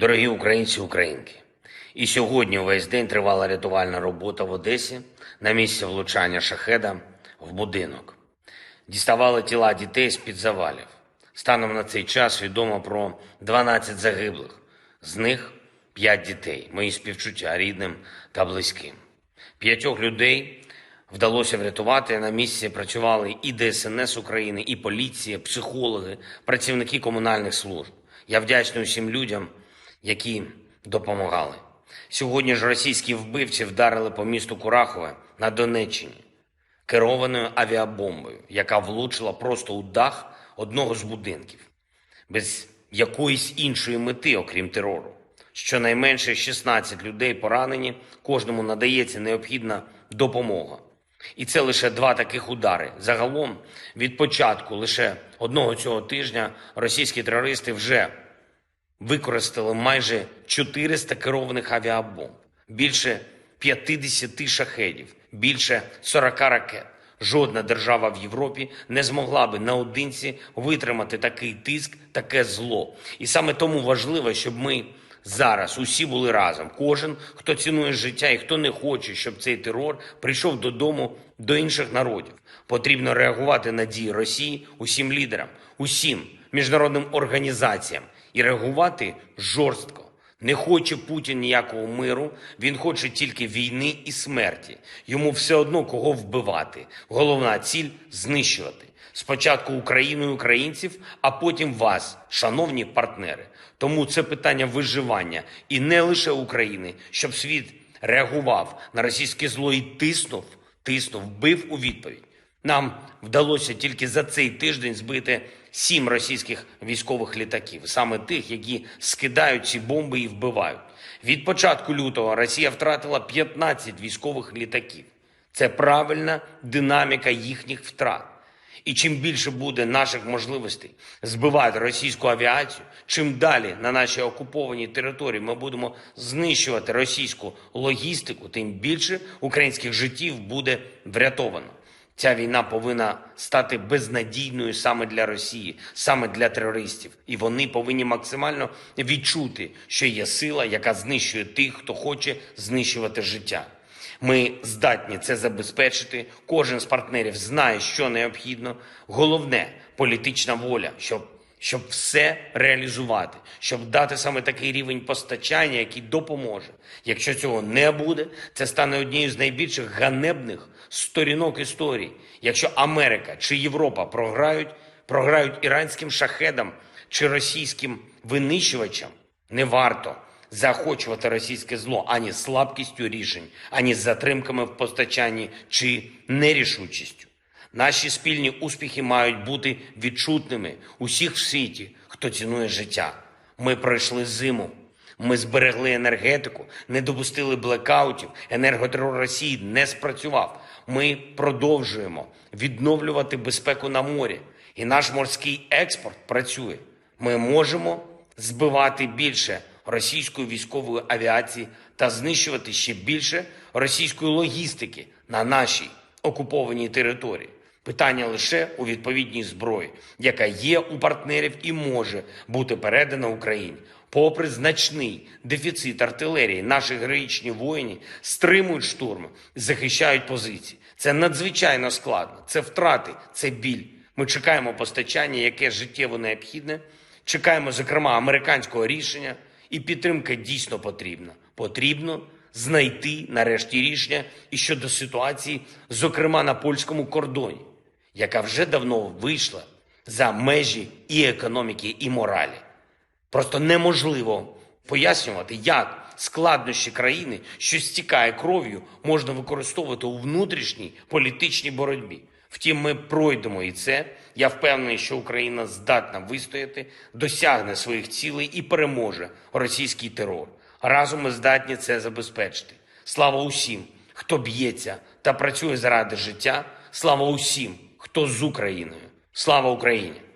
Дорогі українці, українки, і сьогодні увесь день тривала рятувальна робота в Одесі на місці влучання шахеда в будинок. Діставали тіла дітей з-під завалів. Станом на цей час відомо про 12 загиблих. З них 5 дітей. Мої співчуття рідним та близьким. П'ятьох людей вдалося врятувати. На місці працювали і ДСНС України, і поліція, психологи, працівники комунальних служб. Я вдячний усім людям, які допомагали. Сьогодні ж російські вбивці вдарили по місту Курахове на Донеччині керованою авіабомбою, яка влучила просто у дах одного з будинків, без якоїсь іншої мети, окрім терору. Щонайменше 16 людей поранені, кожному надається необхідна допомога. І це лише два таких удари. Загалом, від початку лише одного цього тижня російські терористи вже використали майже 400 керованих авіабомб, більше 50 шахедів, більше 40 ракет. Жодна держава в Європі не змогла би наодинці витримати такий тиск, таке зло. І саме тому важливо, щоб ми зараз усі були разом. Кожен, хто цінує життя і хто не хоче, щоб цей терор прийшов додому до інших народів. Потрібно реагувати на дії Росії усім лідерам, усім міжнародним організаціям і реагувати жорстко. Не хоче Путін ніякого миру, він хоче тільки війни і смерті. Йому все одно кого вбивати. Головна ціль знищувати. Спочатку Україну і українців, а потім вас, шановні партнери. Тому це питання виживання і не лише України, щоб світ реагував на російське зло і тиснув, тиснув, бив у відповідь. Нам вдалося тільки за цей тиждень збити сім російських військових літаків, саме тих, які скидають ці бомби і вбивають. Від початку лютого Росія втратила 15 військових літаків. Це правильна динаміка їхніх втрат. І чим більше буде наших можливостей збивати російську авіацію, чим далі на нашій окупованій території ми будемо знищувати російську логістику, тим більше українських життів буде врятовано. Ця війна повинна стати безнадійною саме для Росії, саме для терористів, і вони повинні максимально відчути, що є сила, яка знищує тих, хто хоче знищувати життя. Ми здатні це забезпечити. Кожен з партнерів знає, що необхідно. Головне політична воля, щоб щоб все реалізувати, щоб дати саме такий рівень постачання, який допоможе. Якщо цього не буде, це стане однією з найбільших ганебних сторінок історії. Якщо Америка чи Європа програють, програють іранським шахедам чи російським винищувачам, не варто заохочувати російське зло ані слабкістю рішень, ані затримками в постачанні чи нерішучістю. Наші спільні успіхи мають бути відчутними усіх в світі, хто цінує життя. Ми пройшли зиму. Ми зберегли енергетику, не допустили блекаутів. Енерготерор Росії не спрацював. Ми продовжуємо відновлювати безпеку на морі, і наш морський експорт працює. Ми можемо збивати більше російської військової авіації та знищувати ще більше російської логістики на нашій окупованій території. Питання лише у відповідній зброї, яка є у партнерів і може бути передана Україні. Попри значний дефіцит артилерії, наші героїчні воїни стримують штурми, захищають позиції. Це надзвичайно складно. Це втрати, це біль. Ми чекаємо постачання, яке життєво необхідне. Чекаємо, зокрема, американського рішення, і підтримка дійсно потрібна. Потрібно знайти нарешті рішення і щодо ситуації, зокрема на польському кордоні, яка вже давно вийшла за межі і економіки, і моралі. Просто неможливо пояснювати, як складнощі країни, що стікає кров'ю, можна використовувати у внутрішній політичній боротьбі. Втім, ми пройдемо і це. Я впевнений, що Україна здатна вистояти, досягне своїх цілей і переможе російський терор. Разом ми здатні це забезпечити. Слава усім, хто б'ється та працює заради життя. Слава усім, хто з Україною. Слава Україні!